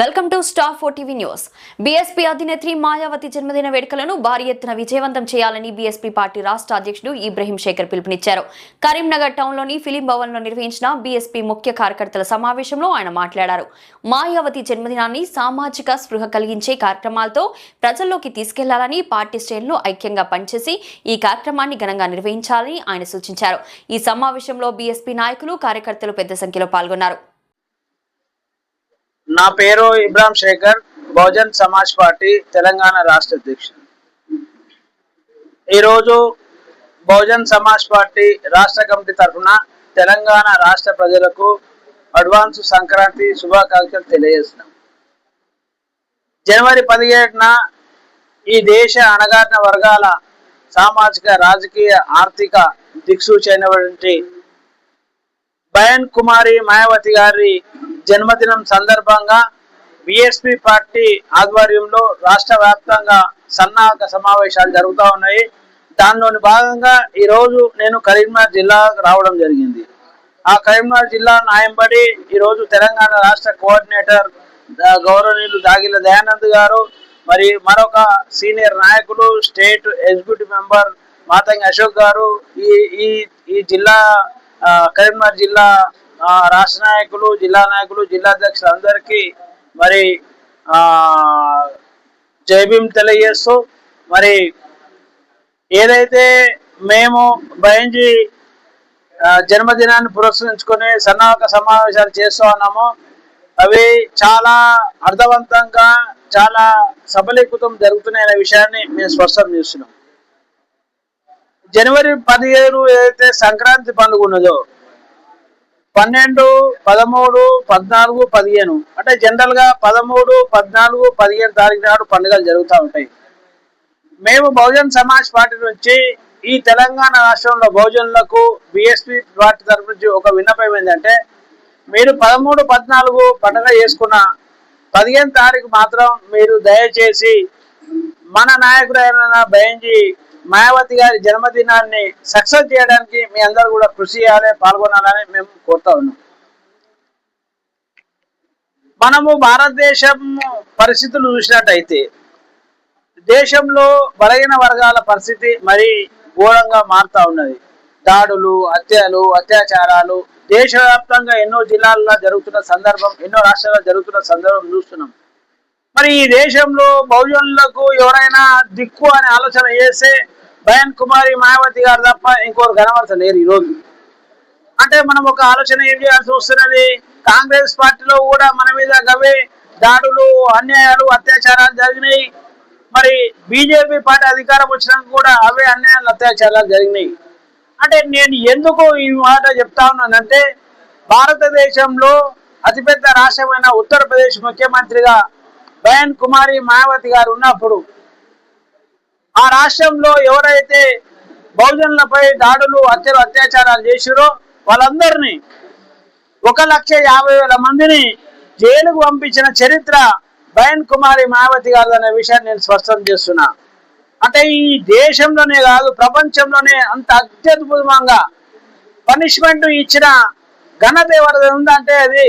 Welcome to star four TV news. BSP అధినేత్రి Mayawati జన్మదిన వేడుకలను భారీ ఎత్తున విజయవంతం చేయాలని బీఎస్పీ పార్టీ రాష్ట్ర అధ్యక్షుడు ఇబ్రహీం శేఖర్ పిలుపునిచ్చారు. కరీంనగర్ టౌన్లోని ఫిలిం భవన్లో నిర్వహించిన బీఎస్పీ ముఖ్య కార్యకర్తల సమావేశంలో ఆయన మాట్లాడారు. మాయావతి జన్మదినాన్ని సామాజిక స్పృహ కలిగించే కార్యక్రమాలతో ప్రజల్లోకి తీసుకెళ్ళాలని పార్టీ శ్రేణులు ఐక్యంగా పనిచేసి ఈ కార్యక్రమాన్ని ఘనంగా నిర్వహించాలని ఆయన సూచించారు. ఈ సమావేశంలో బీఎస్పీ నాయకులు కార్యకర్తలు పెద్ద సంఖ్యలో పాల్గొన్నారు. నా పేరు ఇబ్రాహిం శేఖర్ బహుజన్ సమాజ్ పార్టీ తెలంగాణ రాష్ట్ర అధ్యక్షుడు. ఈరోజు బహుజన్ సమాజ్ పార్టీ రాష్ట్ర కమిటీ తరఫున తెలంగాణ రాష్ట్ర ప్రజలకు అడ్వాన్స్ సంక్రాంతి శుభాకాంక్షలు తెలియజేస్తున్నాం. జనవరి పదిహేడున ఈ దేశ అణగారిన వర్గాల సామాజిక రాజకీయ ఆర్థిక దిక్సూచి అయినటువంటి బయన్ కుమారి మాయావతి గారి జన్మదినం సందర్భంగా బిఎస్పి పార్టీ ఆధ్వర్యంలో రాష్ట్ర వ్యాప్తంగా సన్నాహక సమావేశాలు జరుగుతూ ఉన్నాయి. దానిలోని భాగంగా ఈరోజు నేను కరీంనగర్ జిల్లాకు రావడం జరిగింది. ఆ కరీంనగర్ జిల్లా నాయంబడి ఈరోజు తెలంగాణ రాష్ట్ర కోఆర్డినేటర్ గౌరవనీయులు దాగిల దయానంద్ గారు మరి మరొక సీనియర్ నాయకులు state executive member Matangi Ashok garu ఈ ఈ ఈ జిల్లా కరీంనగర్ జిల్లా రాష్ట్ర నాయకులు జిల్లా నాయకులు జిల్లా అధ్యక్షులు అందరికీ మరి ఆ జైభీం తెలియజేస్తూ మరి ఏదైతే మేము బయంజీ జన్మదినాన్ని పురస్కరించుకొని సన్నాహక సమావేశాలు చేస్తూ ఉన్నామో అవి చాలా అర్థవంతంగా చాలా సబలీకృతం జరుగుతున్నాయనే విషయాన్ని మేము స్పష్టం చేస్తున్నాం. జనవరి పదిహేను ఏదైతే సంక్రాంతి పండుగ ఉన్నదో పన్నెండు పదమూడు పద్నాలుగు పదిహేను. అంటే జనరల్గా పదమూడు పద్నాలుగు పదిహేను తారీఖు నాడు పండుగలు జరుగుతూ ఉంటాయి. మేము బహుజన్ సమాజ్ పార్టీ నుంచి ఈ తెలంగాణ రాష్ట్రంలో బహుజనులకు బిఎస్పీ పార్టీ తరఫు నుంచి ఒక విన్నపం ఏంటంటే మీరు పదమూడు పద్నాలుగు పండుగ చేసుకున్న పదిహేను తారీఖు మాత్రం మీరు దయచేసి మన నాయకుడైన బయంజీ మాయావతి గారి జన్మదినాన్ని సక్సెస్ చేయడానికి మీ అందరూ కూడా కృషి చేయాలి పాల్గొనాలని మేము కోరుతా ఉన్నాం. మనము భారతదేశం పరిస్థితులు చూసినట్టయితే దేశంలో బలహీన వర్గాల పరిస్థితి మరీ ఘోరంగా మారుతా ఉన్నది. దాడులు హత్యలు అత్యాచారాలు దేశవ్యాప్తంగా ఎన్నో జిల్లాల్లో జరుగుతున్న సందర్భం ఎన్నో రాష్ట్రాల్లో జరుగుతున్న సందర్భం చూస్తున్నాం. మరి ఈ దేశంలో బహుజనులకు ఎవరైనా దిక్కు అనే ఆలోచన చేస్తే బయన్ కుమారి మాయావతి గారు తప్ప ఇంకోరు కనబడతలేరు ఈరోజు అంటే మనం ఒక ఆలోచన ఏం చేయాల్సి వస్తున్నది? కాంగ్రెస్ పార్టీలో కూడా మన మీద గవే దాడులు అన్యాయాలు అత్యాచారాలు జరిగినాయి. మరి బీజేపీ పార్టీ అధికారం వచ్చినాక కూడా అవే అన్యాయాలు అత్యాచారాలు జరిగినాయి. అంటే నేను ఎందుకు ఈ మాట చెప్తా ఉన్నానంటే భారతదేశంలో అతిపెద్ద రాష్ట్రమైన ఉత్తరప్రదేశ్ ముఖ్యమంత్రిగా బయన్ కుమారి మాయావతి గారు ఉన్నప్పుడు ఆ రాష్ట్రంలో ఎవరైతే బహుజనులపై దాడులు హత్యలు అత్యాచారాలు చేసిరో వాళ్ళందరినీ ఒక లక్ష యాభై వేల మందిని జైలుకు పంపించిన చరిత్ర బయన్ కుమారి మాయావతి గారు అనే విషయాన్ని నేను స్పష్టం చేస్తున్నా. అంటే ఈ దేశంలోనే కాదు ప్రపంచంలోనే అంత అత్యద్భుతంగా పనిష్మెంట్ ఇచ్చిన ఘనత ఎవరిది ఉందంటే అది